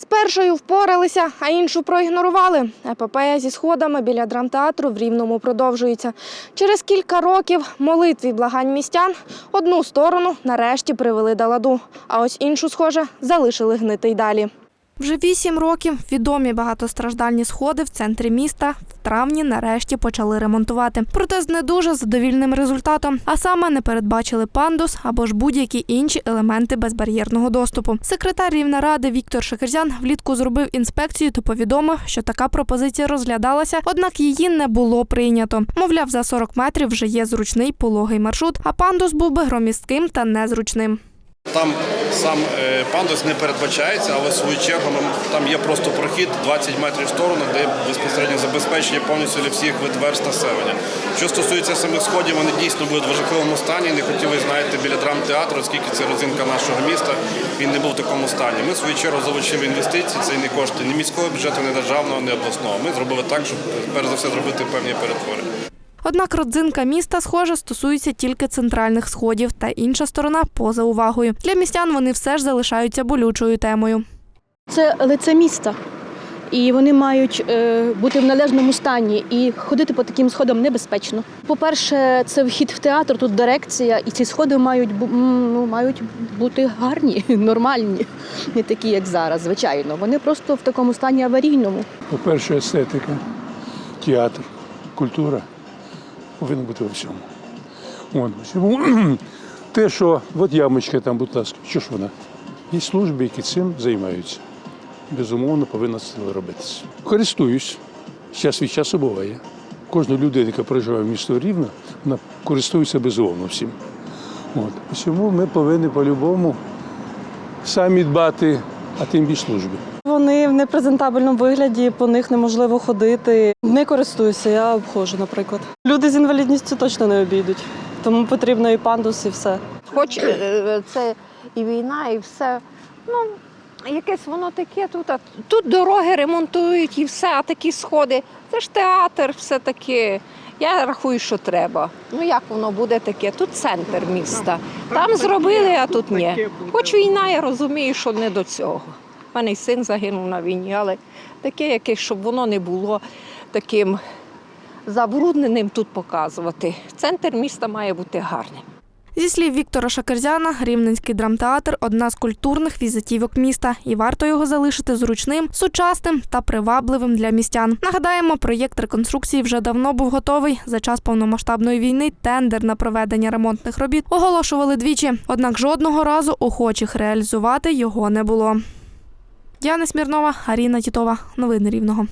З першою впоралися, а іншу проігнорували. Епопея зі сходами біля драмтеатру в Рівному продовжується. Через кілька років молитв і благань містян одну сторону нарешті привели до ладу, а ось іншу, схоже, залишили гнити й далі. Вже вісім років відомі багатостраждальні сходи в центрі міста в травні нарешті почали ремонтувати. Проте з не дуже задовільним результатом, а саме не передбачили пандус або ж будь-які інші елементи безбар'єрного доступу. Секретар Рівнеради Віктор Шекерзян влітку зробив інспекцію та повідомив, що така пропозиція розглядалася, однак її не було прийнято. Мовляв, за 40 метрів вже є зручний пологий маршрут, а пандус був би громістким та незручним. Там сам е, пандус не передбачається, але в свою чергу там є просто прохід 20 метрів в сторону, де безпосередньо забезпечення повністю для всіх верст населення. Що стосується самих сходів, вони дійсно будуть в жахливому стані. Не хотіли, знаєте, біля драмтеатру, оскільки це родзинка нашого міста, він не був в такому стані. Ми в свою чергу залучили інвестиції, це не кошти ні міського бюджету, ні державного, ні обласного. Ми зробили так, щоб перш за все зробити певні перетвори. Однак родзинка міста, схоже, стосується тільки центральних сходів, та інша сторона поза увагою. Для містян вони все ж залишаються болючою темою. Це лице міста. І вони мають е, бути в належному стані і ходити по таким сходам небезпечно. По-перше, це вхід в театр, тут дирекція, і ці сходи мають ну, мають бути гарні, нормальні, не такі, як зараз, звичайно. Вони просто в такому стані аварійному. По-перше, естетика, театр, культура повинна бути у всьому. От. Те, що от ямочка там, будь ласка, що ж вона? Є служби, які цим займаються. Безумовно, повинна це робитися. Користуюсь. Час від часу буває. Кожна людина, яка проживає в місто Рівно, вона користується безумовно всім. От. Тому ми повинні по-любому самі дбати, а тим більше служби. Вони в непрезентабельному вигляді, по них неможливо ходити. Не користуюся, я обходжу, наприклад. Люди з інвалідністю точно не обійдуть, тому потрібно і пандус, і все. Хоч е, це і війна, і все. Ну, якесь воно таке тут. Тут дороги ремонтують і все, а такі сходи. Це ж театр, все таке. Я рахую, що треба. Ну як воно буде таке? Тут центр міста. Там зробили, а тут ні. Хоч війна, я розумію, що не до цього. У мене й син загинув на війні, але таке якесь, щоб воно не було таким забрудненим тут показувати. Центр міста має бути гарним. Зі слів Віктора Шакерзяна, Рівненський драмтеатр одна з культурних візитівок міста, і варто його залишити зручним, сучасним та привабливим для містян. Нагадаємо, проєкт реконструкції вже давно був готовий. За час повномасштабної війни тендер на проведення ремонтних робіт оголошували двічі. Однак жодного разу охочих реалізувати його не було. Діана Смірнова, Аріна Тітова. Новини Рівного.